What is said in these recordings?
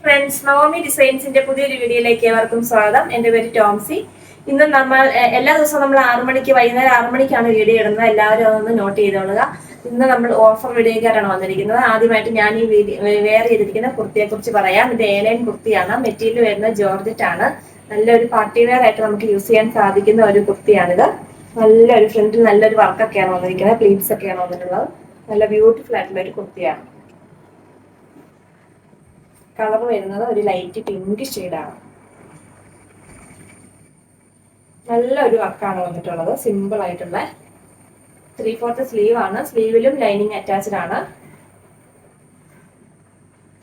Friends Navami ഡിസൈൻസിന്റെ പുതിയൊരു വീഡിയോയിലേക്ക് ഏവർക്കും സ്വാഗതം. എന്റെ പേര് ടോംസി. ഇന്ന് നമ്മൾ എല്ലാ ദിവസവും നമ്മൾ ആറു മണിക്ക് വൈകുന്നേരം ആറു മണിക്കാണ് വീഡിയോ ഇടുന്നത്. എല്ലാവരും അതൊന്ന് നോട്ട് ചെയ്തോളുക. ഇന്ന് നമ്മൾ ഓഫർ വീഡിയോയ്ക്കായിട്ടാണ് വന്നിരിക്കുന്നത്. ആദ്യമായിട്ട് ഞാൻ ഈ വെയർ ചെയ്തിരിക്കുന്ന കുർത്തിയെ കുറിച്ച് പറയാം. ഇത് ഏലൈൻ കുർത്തിയാണ്. മെറ്റീരിയൽ വരുന്നത് ജോർജറ്റ് ആണ് നല്ലൊരു പാർട്ടി വെയർ ആയിട്ട് നമുക്ക് യൂസ് ചെയ്യാൻ സാധിക്കുന്ന ഒരു കുർത്തിയാണിത്. നല്ലൊരു ഫ്രണ്ടിൽ നല്ലൊരു വർക്കൊക്കെയാണ് വന്നിരിക്കുന്നത്. പ്ലീറ്റ്സ് ഒക്കെയാണ് വന്നിട്ടുള്ളത്. നല്ല ബ്യൂട്ടിഫുൾ ആയിട്ടുള്ള ഒരു കുർത്തിയാണ്. കളർ വരുന്നത് ഒരു ലൈറ്റ് പിങ്ക് ഷെയ്ഡാണ് നല്ല ഒരു വർക്കാണ് വന്നിട്ടുള്ളത്. സിമ്പിൾ ആയിട്ടുള്ള ത്രീ ഫോർത്ത് സ്ലീവ് ആണ്. സ്ലീവിലും ലൈനിങ് അറ്റാച്ച്ഡ് ആണ്.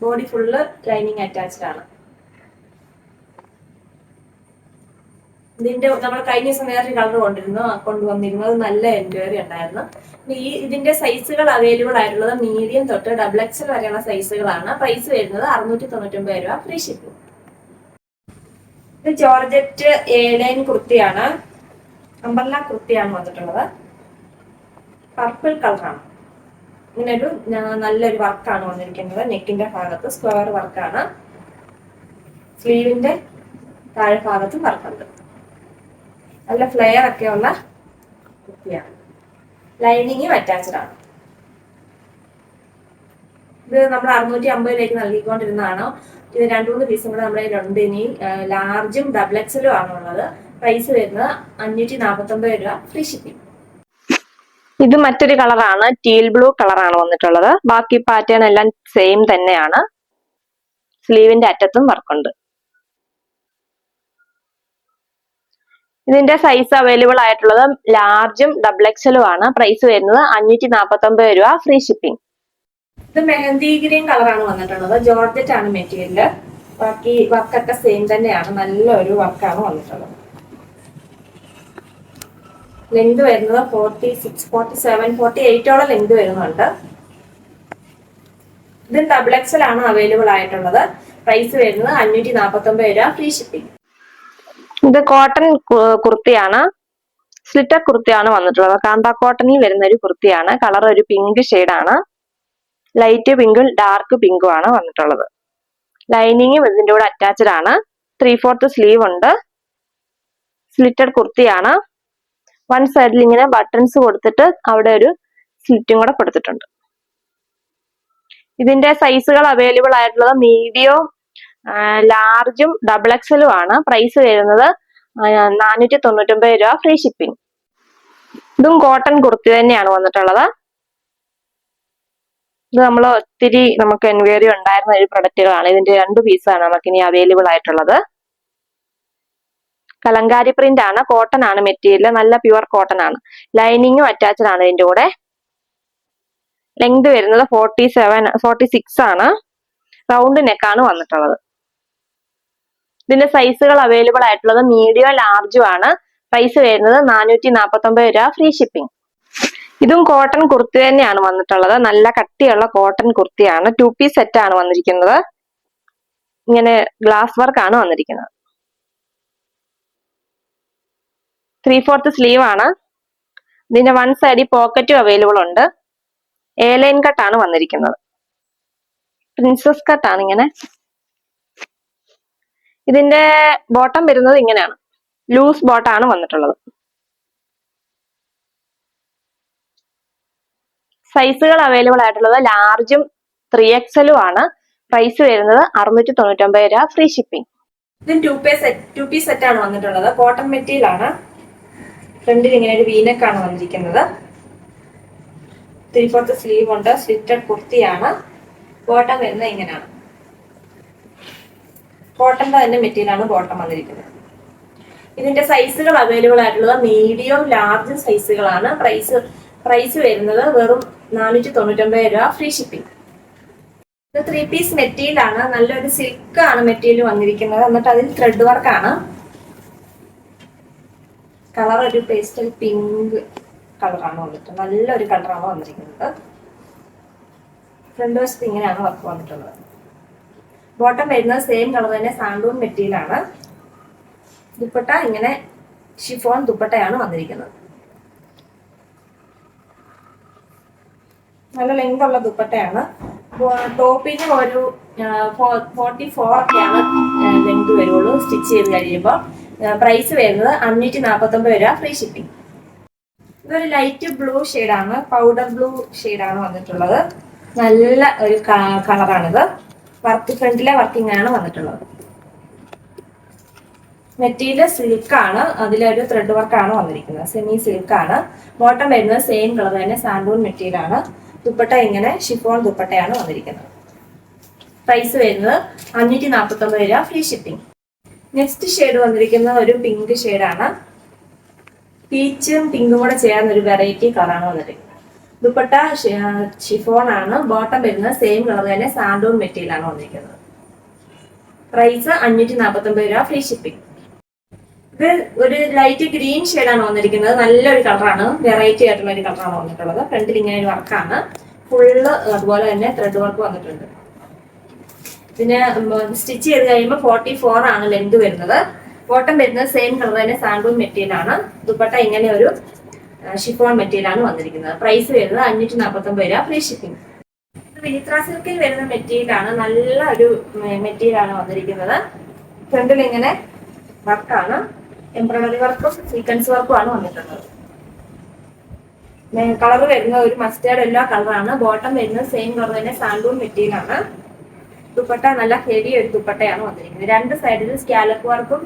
ബോഡി ഫുള്ള് ലൈനിങ് അറ്റാച്ച്ഡ് ആണ്. ഇതിന്റെ നമ്മൾ കഴിഞ്ഞ ദിവസം വേറൊരു കളർ കൊണ്ടിരുന്നു കൊണ്ടുവന്നിരുന്നു. അത് നല്ല എൻക്വയറി ഉണ്ടായിരുന്നു. ഈ ഇതിന്റെ സൈസുകൾ അവൈലബിൾ ആയിട്ടുള്ളത് മീഡിയം തൊട്ട് ഡബിൾ എക്സൽ വരെയുള്ള സൈസുകളാണ് പ്രൈസ് വരുന്നത് അറുന്നൂറ്റി തൊണ്ണൂറ്റൊമ്പത് രൂപ ഫ്രീ ഷിപ്പിംഗ് ഇത് ജോർജറ്റ് ഏലൈൻ കുർത്തിയാണ്. അമ്പർല കുർത്തിയാണ് വന്നിട്ടുള്ളത്. പർപ്പിൾ കളറാണ് ഇങ്ങനെ ഒരു നല്ലൊരു വർക്കാണ് വന്നിരിക്കുന്നത്. നെക്കിന്റെ ഭാഗത്ത് സ്ക്വയർ വർക്കാണ് സ്ലീവിന്റെ താഴെ ഭാഗത്തും വർക്കുണ്ട് നല്ല ഫ്ലെയർ ഒക്കെ ഉള്ള കുർത്തിയാണ് ലൈനിങ്ങും അറ്റാച്ച്ഡ് ആണ്. ഇത് നമ്മൾ അറുന്നൂറ്റി അമ്പതിലേക്ക് നൽകിക്കൊണ്ടിരുന്നതാണ്. ഇത് രണ്ടു മൂന്ന് പീസും കൂടെ നമ്മുടെ രണ്ട് ഇനി ലാർജും ഡബിൾ എക്സലും ആണുള്ളത് പ്രൈസ് വരുന്നത് അഞ്ഞൂറ്റി നാൽപ്പത്തി ഒമ്പത് രൂപ ഫ്രീ ഷിപ്പിംഗ് ഇത് മറ്റൊരു കളറാണ് ടീൽ ബ്ലൂ കളറാണ് വന്നിട്ടുള്ളത്. ബാക്കി പാറ്റേൺ എല്ലാം സെയിം തന്നെയാണ്. സ്ലീവിന്റെ അറ്റത്തും വർക്കുണ്ട് ഇതിന്റെ സൈസ് അവൈലബിൾ ആയിട്ടുള്ളത് ലാർജും ഡബിൾ എക്സലും ആണ്. പ്രൈസ് വരുന്നത് അഞ്ഞൂറ്റി നാൽപ്പത്തി ഒമ്പത് രൂപ ഫ്രീ ഷിപ്പിംഗ് ഇത് മെഹന്തി ഗ്രീൻ കളറാണ് വന്നിട്ടുള്ളത്. ജോർജറ്റ് ആണ് മെറ്റീരിയൽ ബാക്കി വർക്കൊക്കെ സെയിം തന്നെയാണ്. നല്ലൊരു വർക്കാണ് വന്നിട്ടുള്ളത്. ലെങ്ത് വരുന്നത് forty six forty seven forty എയ്റ്റോളം length വരുന്നുണ്ട്. ഇത് ഡബിൾ എക്സൽ ആണ് അവൈലബിൾ ആയിട്ടുള്ളത്. പ്രൈസ് വരുന്നത് അഞ്ഞൂറ്റി നാൽപ്പത്തി ഒമ്പത് രൂപ ഫ്രീ ഷിപ്പിംഗ് ഇത് കോട്ടൺ കുർത്തിയാണ്. സ്ലിറ്റർ കുർത്തിയാണ് വന്നിട്ടുള്ളത്. കാന്ത കോട്ടണിൽ വരുന്ന ഒരു കുർത്തിയാണ്. കളർ ഒരു പിങ്ക് ആണ്. ലൈറ്റ് പിങ്കും ഡാർക്ക് പിങ്കും ആണ് വന്നിട്ടുള്ളത്. ലൈനിങ് ഇതിന്റെ കൂടെ അറ്റാച്ച്ഡ് ആണ്. ത്രീ ഫോർത്ത് സ്ലീവ് ഉണ്ട്. സ്ലിറ്റഡ് കുർത്തിയാണ്. വൺ സൈഡിൽ ഇങ്ങനെ ബട്ടൺസ് കൊടുത്തിട്ട് അവിടെ ഒരു സ്ലിറ്റും കൂടെ കൊടുത്തിട്ടുണ്ട്. ഇതിന്റെ സൈസുകൾ അവൈലബിൾ ആയിട്ടുള്ളത് മീഡിയവും ലാർജും ഡബിൾ എക്സലും ആണ് പ്രൈസ് വരുന്നത്. നാനൂറ്റി തൊണ്ണൂറ്റൊമ്പത് രൂപ ഫ്രീ ഷിപ്പിംഗ് ഇതും കോട്ടൺ കുർത്തി തന്നെയാണ് വന്നിട്ടുള്ളത്. ഇത് നമ്മൾ ഒത്തിരി നമുക്ക് എൻക്വയറി ഉണ്ടായിരുന്ന ഒരു പ്രൊഡക്റ്റുകളാണ് ഇതിന്റെ രണ്ട് പീസാണ് നമുക്ക് ഇനി അവൈലബിൾ ആയിട്ടുള്ളത്. കലങ്കാരി പ്രിന്റ് ആണ് കോട്ടൺ ആണ് മെറ്റീരിയൽ നല്ല പ്യുവർ കോട്ടൺ ആണ്. ലൈനിങ്ങും അറ്റാച്ച്ഡ് ആണ് ഇതിന്റെ കൂടെ. ലെങ്ത് വരുന്നത് ഫോർട്ടി സെവൻ ഫോർട്ടി സിക്സ് ആണ്. റൗണ്ട് നെക്കാണ് വന്നിട്ടുള്ളത്. ഇതിന്റെ സൈസുകൾ അവൈലബിൾ ആയിട്ടുള്ളത് മീഡിയം ലാർജും ആണ്. പ്രൈസ് വരുന്നത് നാനൂറ്റി നാൽപ്പത്തി ഒമ്പത് രൂപ ഫ്രീ ഷിപ്പിംഗ് ഇതും കോട്ടൺ കുർത്തി തന്നെയാണ് വന്നിട്ടുള്ളത്. നല്ല കട്ടിയുള്ള കോട്ടൺ കുർത്തിയാണ്. ടു പീസ് സെറ്റ് ആണ് വന്നിരിക്കുന്നത്. ഇങ്ങനെ ഗ്ലാസ് വർക്ക് ആണ് വന്നിരിക്കുന്നത്. ത്രീ ഫോർത്ത് സ്ലീവ് ആണ്. ഇതിന്റെ വൺ സൈഡിൽ പോക്കറ്റും അവൈലബിൾ ഉണ്ട്. എ ലൈൻ കട്ടാണ് വന്നിരിക്കുന്നത്. പ്രിൻസസ് കട്ടാണ് ഇങ്ങനെ. ഇതിന്റെ ബോട്ടം വരുന്നത് ഇങ്ങനെയാണ്. ലൂസ് ബോട്ടാണ് വന്നിട്ടുള്ളത്. സൈസുകൾ അവൈലബിൾ ആയിട്ടുള്ളത് ലാർജും ത്രീ എക്സലും ആണ്. പ്രൈസ് വരുന്നത് അറുന്നൂറ്റി തൊണ്ണൂറ്റൊമ്പത് രൂപ ഫ്രീ ഷിപ്പിംഗ് ഇത് two piece set two piece set ആണ് വന്നിട്ടുള്ളത്. കോട്ടൺ മെറ്റീരിയൽ ആണ്. ഫ്രണ്ടിൽ ഇങ്ങനെ ഒരു വീനക്ക് ആണ് വന്നിരിക്കുന്നത്. ത്രീ ഫോർത്ത് സ്ലീവ് ഉണ്ട്. സ്ലിറ്റഡ് കുർത്തിയാണ്. ബോട്ടം വരുന്നത് ഇങ്ങനെയാണ്. കോട്ടന്റെ തന്നെ മെറ്റീരിയൽ ആണ് ബോട്ടം വന്നിരിക്കുന്നത്. ഇതിന്റെ സൈസുകൾ അവൈലബിൾ ആയിട്ടുള്ളത് മീഡിയം ലാർജ് സൈസുകളാണ്. പ്രൈസ് പ്രൈസ് വരുന്നത് വെറും നാനൂറ്റി തൊണ്ണൂറ്റൊമ്പത് രൂപ ഫ്രീ ഷിപ്പിംഗ്. ഇത് ത്രീ പീസ് മെറ്റീരിയൽ ആണ്. നല്ലൊരു സിൽക്ക് ആണ് മെറ്റീരിയൽ വന്നിരിക്കുന്നത്. എന്നിട്ട് അതിൽ ത്രെഡ് വർക്ക് ആണ്. കളർ ഒരു പേസ്റ്റൽ പിങ്ക് കളറാണ് വന്നിട്ട്. നല്ലൊരു കളറാണ് വന്നിരിക്കുന്നത്. ഫ്രണ്ട് വശത്ത് ഇങ്ങനെയാണ് വർക്ക് വന്നിട്ടുള്ളത്. ബോട്ടം വരുന്നത് സെയിം കളർ തന്നെ സാൻഡൂൺ മെറ്റീരിയലാണ് ദുപ്പട്ട ഇങ്ങനെ ഷിഫോൺ ദുപ്പട്ടയാണ് വന്നിരിക്കുന്നത്. നല്ല ലെങ്ത് ഉള്ള ദുപ്പട്ടയാണ്. ടോപ്പിന് ഒരു ഫോർട്ടി ഫോർ ഒക്കെയാണ് ലെങ്ത് വരുള്ളൂ. സ്റ്റിച്ച് ചെയ്ത് കഴിയുമ്പോൾ പ്രൈസ് വരുന്നത് അഞ്ഞൂറ്റി നാൽപ്പത്തി ഒമ്പത് രൂപ ഫ്രീ ഷിപ്പിംഗ് ഇതൊരു ലൈറ്റ് ബ്ലൂ ഷെയ്ഡാണ് പൗഡർ ബ്ലൂ ഷെയ്ഡാണ് വന്നിട്ടുള്ളത്. നല്ല ഒരു കളറാണിത് വർക്ക് ഫ്രണ്ടിലെ വർക്കിംഗ് ആണ് വന്നിട്ടുള്ളത്. മെറ്റീരിയൽ സിൽക്ക് ആണ്. അതിലൊരു ത്രെഡ് വർക്ക് ആണ് വന്നിരിക്കുന്നത്. സെമി സിൽക്ക് ആണ്. ബോട്ടം വരുന്നത് സെയിം കളർ തന്നെ സാൻഡൂൺ മെറ്റീരിയൽ ആണ്. ദുപ്പട്ട ഇങ്ങനെ ഷിഫോൺ ദുപ്പട്ടയാണ് വന്നിരിക്കുന്നത്. പ്രൈസ് വരുന്നത് അഞ്ഞൂറ്റി നാൽപ്പത്തി ഒമ്പത് രൂപ ഫ്രീ ഷിപ്പിംഗ് നെക്സ്റ്റ് ഷെയ്ഡ് വന്നിരിക്കുന്ന ഒരു പിങ്ക് ഷെയ്ഡാണ് പീച്ചും പിങ്കും കൂടെ ചേർന്ന ഒരു വെറൈറ്റി കളറാണ് വന്നിരിക്കുന്നത്. ദുപ്പട്ട ഷിഫോൺ ആണ്. ബോട്ടം വരുന്നത് സെയിം കളർ തന്നെ സാൻഡൂൺ മെറ്റീരിയൽ ആണ് വന്നിരിക്കുന്നത്. പ്രൈസ് അഞ്ഞൂറ്റി നാൽപ്പത്തി ഒമ്പത് രൂപ ഫ്രീ ഷിപ്പിംഗ് ഇത് ഒരു ലൈറ്റ് ഗ്രീൻ ഷെയ്ഡാണ് വന്നിരിക്കുന്നത്. നല്ലൊരു കളറാണ് വെറൈറ്റി ആയിട്ടുള്ള ഒരു കളറാണ് വന്നിട്ടുള്ളത്. ഫ്രണ്ടിൽ ഇങ്ങനെ ഒരു വർക്കാണ് ഫുള്ള് അതുപോലെ തന്നെ ത്രെഡ് വർക്ക് വന്നിട്ടുണ്ട്. പിന്നെ സ്റ്റിച്ച് ചെയ്ത് കഴിയുമ്പോൾ ഫോർട്ടി ഫോർ ആണ് ലെങ്ത് വരുന്നത്. ബോട്ടം വരുന്നത് സെയിം കളർ തന്നെ സാൻഡൂൺ മെറ്റീരിയൽ ആണ്. ദുപ്പട്ട ഇങ്ങനെ ഒരു ഷിഫോൺ മെറ്റീരിയൽ ആണ് വന്നിരിക്കുന്നത്. പ്രൈസ് വരുന്നത് അഞ്ഞൂറ്റി നാൽപ്പത്തി ഒമ്പത് രൂപ ഫ്രീ ഷിപ്പിംഗ് വിനിത്ര സിൽക്കിൽ വരുന്ന മെറ്റീരിയൽ ആണ്. നല്ല ഒരു മെറ്റീരിയൽ ആണ് വന്നിരിക്കുന്നത്. ഫ്രണ്ടിൽ ഇങ്ങനെ വർക്കാണ് എംബ്രോയിഡറി വർക്കും സീക്വൻസ് വർക്കും ആണ് വന്നിട്ടുള്ളത്. കളർ വരുന്ന ഒരു മസ്റ്റേർഡ് എല്ലാ കളറാണ് ബോട്ടം വരുന്നത് സെയിം കളർ തന്നെ സാൻഡൂൺ മെറ്റീരിയൽ ആണ്. ദുപ്പട്ട നല്ല ഹെവി ഒരു ദുപ്പട്ടയാണ് വന്നിരിക്കുന്നത്. രണ്ട് സൈഡിൽ സ്കാലപ്പ് വർക്കും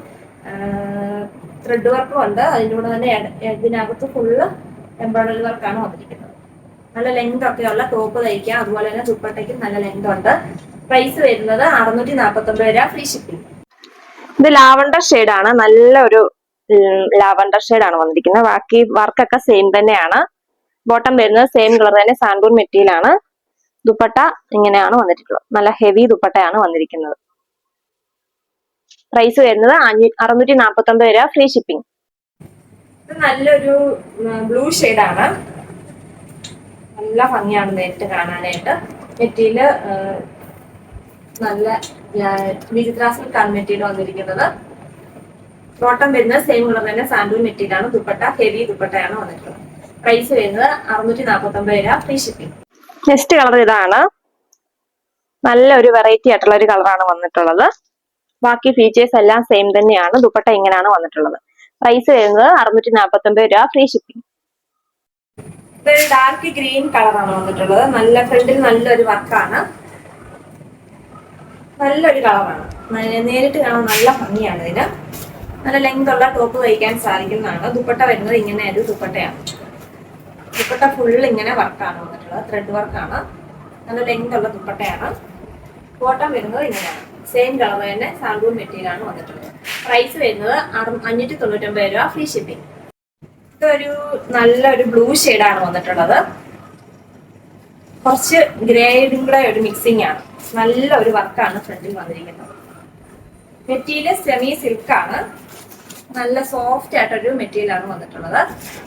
ത്രെഡ് വർക്കും ഉണ്ട്. അതിന്റെ കൂടെ തന്നെ ഇതിനകത്ത് ഫുള്ള് എംബ്രോയിഡറി വർക്കാണ് വന്നിരിക്കുന്നത്. നല്ല ലെങ്ത് ഒക്കെ ഉള്ള ടോപ്പ് തയ്ക്കാം. അതുപോലെ തന്നെ ദുപ്പട്ടയ്ക്കും നല്ല ലെങ്ത് ഉണ്ട്. പ്രൈസ് വരുന്നത് അറുന്നൂറ്റി നാൽപ്പത്തി ഒമ്പത് രൂപ ഫ്രീ ഷിപ്പിംഗ് ഇത് ലാവണ്ടർ ആണ്. നല്ല ഒരു ലാവണ്ടർ ആണ് വന്നിരിക്കുന്നത്. ബാക്കി വർക്കൊക്കെ സെയിം തന്നെയാണ്. ബോട്ടം വരുന്നത് സെയിം കളർ തന്നെ സാൻഡൂൺ മെറ്റീരിയലാണ് ദുപ്പട്ട ഇങ്ങനെയാണ് വന്നിട്ടുള്ളത് നല്ല ഹെവി ദുപ്പട്ടയാണ് വന്നിരിക്കുന്നത്. പ്രൈസ് വരുന്നത് അറുന്നൂറ്റി നാൽപ്പത്തി ഒമ്പത് രൂപ ഫ്രീ ഷിപ്പിംഗ് ഇത് നല്ലൊരു ബ്ലൂ ആണ്. നല്ല ഭംഗിയാണ് നേരിട്ട് കാണാനായിട്ട്. മെറ്റീരിയൽ നല്ല വിചിത്രാസിൽക്കാണ് മെറ്റീരിയൽ വന്നിരിക്കുന്നത്. ബോട്ടം വരുന്നത് സെയിം കളർ തന്നെ സാൻഡൂൺ മെറ്റീരിയൽ ആണ്. ദുപ്പട്ട ഹെവി ദുപ്പട്ടയാണ് വന്നിട്ടുള്ളത്. പ്രൈസ് വരുന്നത് അറുന്നൂറ്റി നാൽപ്പത്തി ഒമ്പത് രൂപ ഫ്രീ ഷിപ്പിംഗ് നെക്സ്റ്റ് കളർ ഇതാണ്. നല്ല ഒരു വെറൈറ്റി ആയിട്ടുള്ള ഒരു കളറാണ് വന്നിട്ടുള്ളത്. ബാക്കി ഫീച്ചേഴ്സ് എല്ലാം സെയിം തന്നെയാണ്. ദുപ്പട്ട ഇങ്ങനെയാണ് വന്നിട്ടുള്ളത്. പ്രൈസ് വരുന്നത് അറുന്നൂറ്റി നാൽപ്പത്തി ഒമ്പത് രൂപ ഫ്രീ ഷിപ്പിംഗ് ഡാർക്ക് ഗ്രീൻ കളറാണ് വന്നിട്ടുള്ളത്. നല്ല ഫ്രണ്ടിൽ നല്ലൊരു വർക്കാണ് നല്ലൊരു കളറാണ് നേരിട്ട് കാണാൻ നല്ല ഭംഗിയാണ് ഇതിന്. നല്ല ലെങ്ത് ഉള്ള ടോപ്പ് തയ്ക്കാൻ സാധിക്കുന്നതാണ്. ദുപ്പട്ട വരുന്നത് ഇങ്ങനെ ഒരു ദുപ്പട്ടയാണ്. ദുപ്പട്ട ഫുൾ ഇങ്ങനെ വർക്കാണ് വന്നിട്ടുള്ളത്. ത്രെഡ് വർക്കാണ് നല്ല ലെങ്ത് ഉള്ള ദുപ്പട്ടയാണ്. ബോട്ടം വരുന്നത് ഇങ്ങനെയാണ്. സെയിം കളർ തന്നെ മെറ്റീരിയൽ ആണ് വന്നിട്ടുള്ളത്. പ്രൈസ് വരുന്നത് അഞ്ഞൂറ്റി തൊണ്ണൂറ്റൊമ്പത് രൂപ ഫ്രീ ഷിപ്പിംഗ് ഇതൊരു നല്ലൊരു ബ്ലൂ ആണ് വന്നിട്ടുള്ളത്. കുറച്ച് ഗ്രേഡും കൂടെ ഒരു മിക്സിംഗ് ആണ്. നല്ല ഒരു വർക്കാണ് ഫ്രണ്ടിൽ വന്നിരിക്കുന്നത്. മെറ്റീരിയൽ സെമി സിൽക്ക് ആണ്. നല്ല സോഫ്റ്റ് ആയിട്ടൊരു മെറ്റീരിയൽ ആണ് വന്നിട്ടുള്ളത്.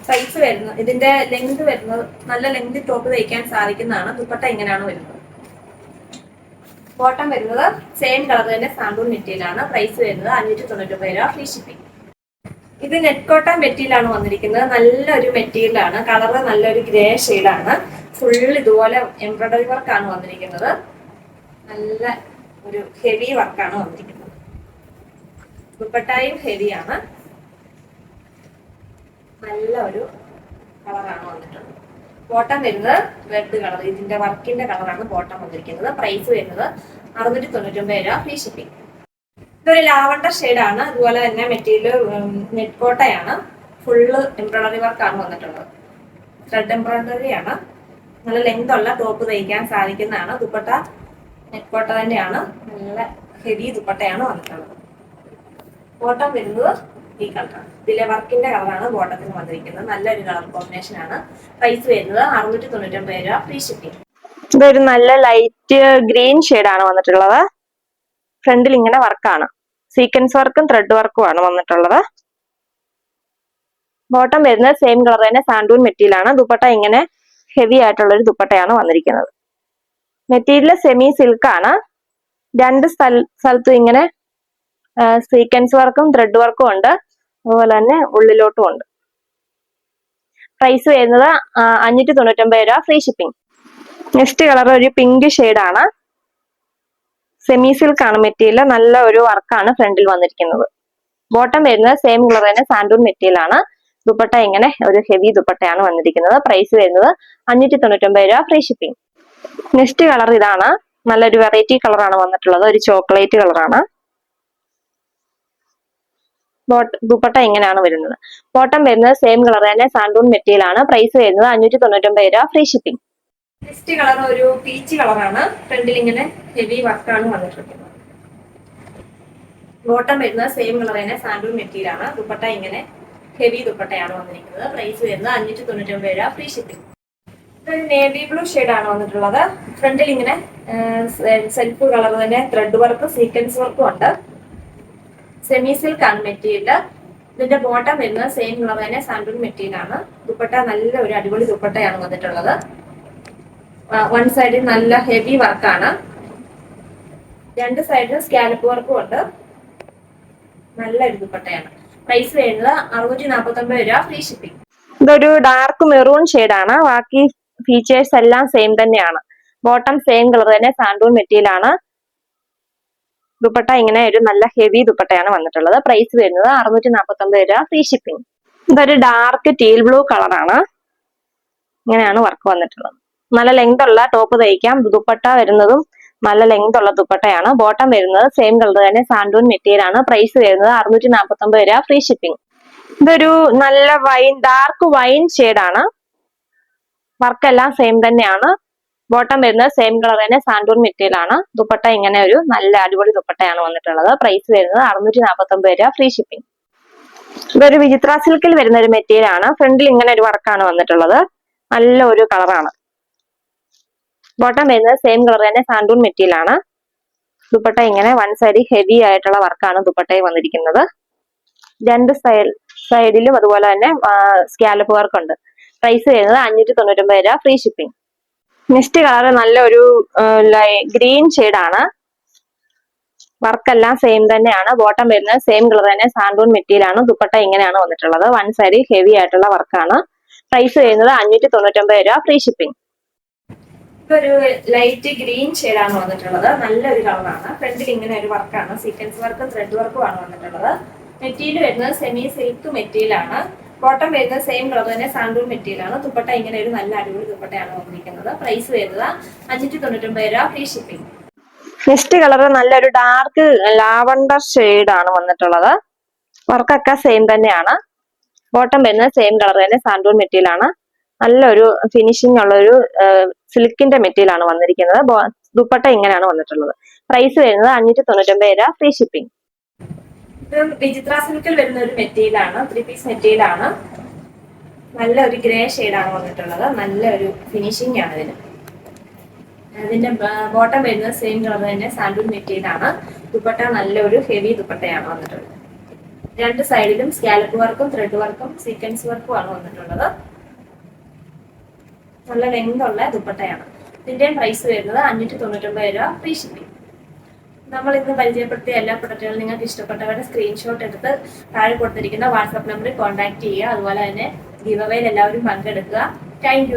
സൈസ് വരുന്നത് ഇതിന്റെ ലെങ്ത് വരുന്നത് നല്ല ലെങ്ത് ടോപ്പ് തയ്ക്കാൻ സാധിക്കുന്നതാണ്. ദുപ്പട്ട ഇങ്ങനെയാണ് വരുന്നത്. ബോട്ടം വരുന്നത് സെയിം കളർ തന്നെ സാമ്പിൾ മെറ്റീരിയൽ ആണ്. പ്രൈസ് വരുന്നത് അഞ്ഞൂറ്റി തൊണ്ണൂറ്റി രൂപ ഫ്രീ ഷിപ്പിംഗ് ഇത് നെറ്റ് കോട്ടൺ മെറ്റീരിയൽ ആണ് വന്നിരിക്കുന്നത്. നല്ലൊരു മെറ്റീരിയൽ ആണ്. കളർ നല്ലൊരു ഗ്രേ ആണ്. ഫുൾ ഇതുപോലെ എംബ്രോയിഡറി വർക്കാണ് വന്നിരിക്കുന്നത്. നല്ല ഒരു ഹെവി വർക്കാണ് വന്നിരിക്കുന്നത്. ദുപ്പട്ടായും ഹെവിയാണ് നല്ല ഒരു കളറാണ് വന്നിട്ടുള്ളത്. ബോട്ടം വരുന്നത് റെഡ് കളർ ഇതിന്റെ വർക്കിന്റെ കളറാണ് ബോട്ടം വന്നിരിക്കുന്നത്. പ്രൈസ് വരുന്നത് അറുന്നൂറ്റി തൊണ്ണൂറ്റൊമ്പത് രൂപ ഫ്രീ ഷിപ്പിംഗ് ഇതൊരു ലാവണ്ടർ ആണ്. അതുപോലെ തന്നെ മെറ്റീരിയൽ നെറ്റ് കോട്ടയാണ്. ഫുള്ള് എംബ്രോയിഡറി വർക്കാണ് വന്നിട്ടുള്ളത്. ത്രെഡ് എംബ്രോയിഡറി ആണ്. നല്ല ലെങ്ത് ഉള്ള ടോപ്പ് തയ്ക്കാൻ സാധിക്കുന്നതാണ്. ദുപ്പട്ട നെറ്റ് കോട്ട തന്നെയാണ്. നല്ല ഹെവി ദുപ്പട്ടയാണ് വന്നിട്ടുള്ളത്. ബോട്ടം വരുന്നത് ഈ കളറാണ് ഇതിലെ വർക്കിന്റെ കളറാണ് ബോട്ടത്തിന് വന്നിരിക്കുന്നത്. നല്ലൊരു കളർ കോമ്പിനേഷൻ ആണ്. പ്രൈസ് വരുന്നത് അറുന്നൂറ്റി തൊണ്ണൂറ്റൊമ്പത് രൂപ ഫ്രീ ഷിപ്പിംഗ് ഇതൊരു നല്ല ലൈറ്റ് ഗ്രീൻ ആണ് വന്നിട്ടുള്ളത്. ഫ്രണ്ടിൽ ഇങ്ങനെ വർക്കാണ് സീക്വൻസ് വർക്കും ത്രെഡ് വർക്കും ആണ് വന്നിട്ടുള്ളത്. ബോട്ടം വരുന്നത് സെയിം കളർ തന്നെ സാൻഡൂൺ മെറ്റീരിയലാണ് ദുപ്പട്ട ഇങ്ങനെ ഹെവി ആയിട്ടുള്ള ഒരു ദുപ്പട്ടയാണ് വന്നിരിക്കുന്നത്. മെറ്റീരിയൽ സെമി സിൽക്ക് ആണ്. രണ്ട് സ്ഥല സ്ഥലത്തും ഇങ്ങനെ സീക്വൻസ് വർക്കും ത്രെഡ് വർക്കും ഉണ്ട്. അതുപോലെ തന്നെ ഉള്ളിലോട്ടും ഉണ്ട്. പ്രൈസ് വരുന്നത് അഞ്ഞൂറ്റി തൊണ്ണൂറ്റൊമ്പത് രൂപ ഫ്രീ ഷിപ്പിംഗ് നെക്സ്റ്റ് കളർ ഒരു പിങ്ക് ആണ്. സെമി സിൽക്ക് ആണ് മെറ്റീരിയൽ നല്ല ഒരു വർക്കാണ് ഫ്രണ്ടിൽ വന്നിരിക്കുന്നത്. ബോട്ടം വരുന്നത് സെയിം കളർ തന്നെ സാൻഡൂൺ മെറ്റീരിയൽ ആണ്. ദുപ്പട്ട ഇങ്ങനെ ഒരു ഹെവി ദുപ്പട്ടയാണ് വന്നിരിക്കുന്നത്. പ്രൈസ് വരുന്നത് അഞ്ഞൂറ്റി തൊണ്ണൂറ്റൊമ്പത് രൂപ ഫ്രീ ഷിപ്പിംഗ് നെക്സ്റ്റ് കളർ ഇതാണ്. നല്ലൊരു വെറൈറ്റി കളറാണ് വന്നിട്ടുള്ളത്. ഒരു ചോക്ലേറ്റ് കളറാണ് ദുപ്പട്ട എങ്ങനെയാണ് വരുന്നത്. ബോട്ടം വരുന്നത് സെയിം കളർ തന്നെ സാൻഡൂൺ മെറ്റീരിയൽ ആണ്. പ്രൈസ് വരുന്നത് അഞ്ഞൂറ്റി തൊണ്ണൂറ്റൊമ്പത് രൂപ ഫ്രീ ഷിപ്പിംഗ് നെക്സ്റ്റ് കളർ ഒരു പീച്ച് കളറാണ് ഫ്രണ്ടിൽ ഇങ്ങനെ ഹെവി വർക്കാണ് വന്നിട്ടുള്ളത്. ബോട്ടം വരുന്നത് സെയിം കളർ തന്നെ സാൻഡൂൺ മെറ്റീരിയൽ ആണ്. ദുപ്പട്ട ഇങ്ങനെ ഹെവി ദുപ്പട്ടയാണ് വന്നിരിക്കുന്നത്. പ്രൈസ് വരുന്നത് അഞ്ഞൂറ്റി തൊണ്ണൂറ്റൊമ്പത് രൂപ ഫ്രീ ഷിപ്പിംഗ് നേവി ബ്ലൂ ആണ് വന്നിട്ടുള്ളത്. ഫ്രണ്ടിൽ ഇങ്ങനെ സെൽഫ് കളർ തന്നെ ത്രെഡ് വർക്ക് സീക്വൻസ് വർക്കും ഉണ്ട്. സെമി സിൽക്ക് ആണ് മെറ്റീരിയൽ ഇതിന്റെ ബോട്ടം വരുന്നത് സെയിം കളർ തന്നെ സാൻഡൂൺ മെറ്റീരിയൽ ആണ് ദുപ്പട്ട നല്ല ഒരു അടിപൊളി ദുപ്പട്ടയാണ് വന്നിട്ടുള്ളത്. വൺ സൈഡിൽ നല്ല ഹെവി വർക്കാണ് രണ്ട് സൈഡിലും സ്കാലപ്പ് വർക്കും ഉണ്ട്. നല്ല ഒരു ദുപ്പട്ടയാണ്. പ്രൈസ് വരുന്നത് അറുന്നൂറ്റി നാൽപ്പത്തി ഒമ്പത് രൂപ ഫ്രീ ഷിപ്പിംഗ് ഇതൊരു ഡാർക്ക് മെറൂൺ ആണ്. ബാക്കി ഫീച്ചേഴ്സ് എല്ലാം സെയിം തന്നെയാണ്. ബോട്ടം സെയിം കളർ തന്നെ സാൻഡൂൺ മെറ്റീരിയൽ ആണ് ദുപ്പട്ട ഇങ്ങനെ ഒരു നല്ല ഹെവി ദുപ്പട്ടയാണ് വന്നിട്ടുള്ളത്. പ്രൈസ് വരുന്നത് അറുന്നൂറ്റി നാൽപ്പത്തി ഒമ്പത് രൂപ ഫ്രീ ഷിപ്പിംഗ് ഇതൊരു ഡാർക്ക് ടീൽ ബ്ലൂ കളറാണ് ഇങ്ങനെയാണ് വർക്ക് വന്നിട്ടുള്ളത്. നല്ല ലെങ്ത് ഉള്ള ടോപ്പ് തയ്ക്കാം. ദുപ്പട്ട വരുന്നതും നല്ല ലെങ്ത് ഉള്ള ദുപ്പട്ടയാണ്. ബോട്ടം വരുന്നത് സെയിം കളർ തന്നെ സാൻഡൂൺ മെറ്റീരിയൽ ആണ്. പ്രൈസ് വരുന്നത് അറുന്നൂറ്റി നാൽപ്പത്തി ഒമ്പത് രൂപ ഫ്രീ ഷിപ്പിംഗ് ഇതൊരു നല്ല വൈൻ ഡാർക്ക് വൈൻ ആണ്. വർക്കെല്ലാം സെയിം തന്നെയാണ്. ബോട്ടം വരുന്നത് സെയിം കളർ തന്നെ സാൻഡൂൺ മെറ്റീരിയലാണ് ദുപ്പട്ട ഇങ്ങനെ ഒരു നല്ല അടിപൊളി ദുപ്പട്ടയാണ് വന്നിട്ടുള്ളത്. പ്രൈസ് വരുന്നത് അറുന്നൂറ്റി നാൽപ്പത്തി ഒമ്പത് രൂപ ഫ്രീ ഷിപ്പിംഗ് ഇതൊരു വിചിത്ര സിൽക്കിൽ വരുന്ന ഒരു മെറ്റീരിയൽ ആണ്. ഫ്രണ്ടിൽ ഇങ്ങനെ ഒരു വർക്കാണ് വന്നിട്ടുള്ളത്. നല്ല ഒരു കളറാണ് ബോട്ടം വരുന്നത് സെയിം കളർ തന്നെ സാൻഡൂൺ മെറ്റീരിയൽ ആണ്. ദുപ്പട്ട ഇങ്ങനെ വൺ സൈഡ് ഹെവി ആയിട്ടുള്ള വർക്കാണ് ദുപ്പട്ടയിൽ വന്നിരിക്കുന്നത്. രണ്ട് സൈഡ് സൈഡിലും അതുപോലെ തന്നെ സ്കാലപ്പ് വർക്ക് ഉണ്ട്. പ്രൈസ് വരുന്നത് അഞ്ഞൂറ്റി തൊണ്ണൂറ്റൊമ്പത് രൂപ ഫ്രീ ഷിപ്പിംഗ് നെക്സ്റ്റ് കളർ നല്ലൊരു ഗ്രീൻ ആണ്. വർക്കെല്ലാം സെയിം തന്നെയാണ്. ബോട്ടം വരുന്നത് സെയിം കളർ തന്നെ. സാൻഡൂൺ മെറ്റീരിയൽ ആണ്. ദുപ്പട്ട ഇങ്ങനെയാണ് വന്നിട്ടുള്ളത്. വൺ സൈഡ് ഹെവി ആയിട്ടുള്ള വർക്കാണ് പ്രൈസ് വരുന്നത് അഞ്ഞൂറ്റി തൊണ്ണൂറ്റൊമ്പത് രൂപ ഫ്രീ ഷിപ്പിംഗ് ഒരു ലൈറ്റ് ഗ്രീൻ ആണ് വന്നിട്ടുള്ളത്. നല്ലൊരു കളറാണ് ഫ്രണ്ടിൽ ഇങ്ങനെ ഒരു വർക്കാണ് സീക്വൻസ് വർക്കും ത്രെഡ് വർക്കും ആണ് വന്നിട്ടുള്ളത്. മെറ്റീരിയൽ വരുന്നത് സെമി സിൽക്ക് മെറ്റീരിയൽ ആണ്. ബോട്ടം വരുന്നത് സെയിം കളർ തന്നെ സാൻഡൂൺ മെറ്റീരിയൽ ആണ്. ദുപ്പട്ട ഇങ്ങനെ ഒരു നല്ല അടിപൊളി ദുപ്പട്ടയാണ് വന്നിരിക്കുന്നത്. പ്രൈസ് വരുന്നത് അഞ്ഞൂറ്റി തൊണ്ണൂറ്റൊമ്പത് രൂപ ഫ്രീ ഷിപ്പിംഗ് നെക്സ്റ്റ് കളർ നല്ലൊരു ഡാർക്ക് ലാവണ്ടർ ഷെയ്ഡ് ആണ് വന്നിട്ടുള്ളത്. വർക്കൊക്കെ സെയിം തന്നെയാണ്. ബോട്ടം വരുന്നത് സെയിം കളർ തന്നെ സാൻഡൂൺ മെറ്റീരിയൽ ആണ്. നല്ലൊരു ഫിനിഷിംഗ് ഉള്ള ഒരു സിൽക്കിന്റെ മെറ്റീരിയൽ ആണ് വന്നിരിക്കുന്നത്. ദുപ്പട്ട ഇങ്ങനെയാണ് വന്നിട്ടുള്ളത്. പ്രൈസ് വരുന്നത് അഞ്ഞൂറ്റി തൊണ്ണൂറ്റൊമ്പത് രൂപ ഫ്രീ ഷിപ്പിംഗ് ഇത് വിചിത്ര സിൽക്കിൽ വരുന്ന ഒരു മെറ്റീരിയൽ ആണ് ത്രീ പീസ് മെറ്റീരിയൽ ആണ് നല്ല ഒരു ഗ്രേ ആണ് വന്നിട്ടുള്ളത്. നല്ല ഒരു ഫിനിഷിംഗ് ആണ് ഇതിന്. അതിന്റെ ബോട്ടം വരുന്നത് സെയിം കളർ തന്നെ സാൻഡൂൺ മെറ്റീരിയൽ ആണ്. ദുപ്പട്ട നല്ലൊരു ഹെവി ദുപ്പട്ടയാണ് വന്നിട്ടുള്ളത്. രണ്ട് സൈഡിലും സ്കാലപ്പ് വർക്കും ത്രെഡ് വർക്കും സീക്വൻസ് വർക്കും ആണ് വന്നിട്ടുള്ളത്. നല്ല ലെങ്ത് ഉള്ള ദുപ്പട്ടയാണ്. ഇതിന്റെ പ്രൈസ് വരുന്നത് അഞ്ഞൂറ്റി തൊണ്ണൂറ്റൊമ്പത് രൂപ ഫ്രീ ഷിപ്പിംഗ് നമ്മൾ ഇന്ന് പരിചയപ്പെടുത്തിയ എല്ലാ പ്രൊഡക്റ്റുകളും നിങ്ങൾക്ക് ഇഷ്ടപ്പെട്ടവരുടെ സ്ക്രീൻഷോട്ട് എടുത്ത് താഴെ കൊടുത്തിരിക്കുന്ന വാട്സാപ്പ് നമ്പറിൽ കോൺടാക്ട് ചെയ്യുക. അതുപോലെ തന്നെ ഗിവ് എല്ലാവരും പങ്കെടുക്കുക. താങ്ക്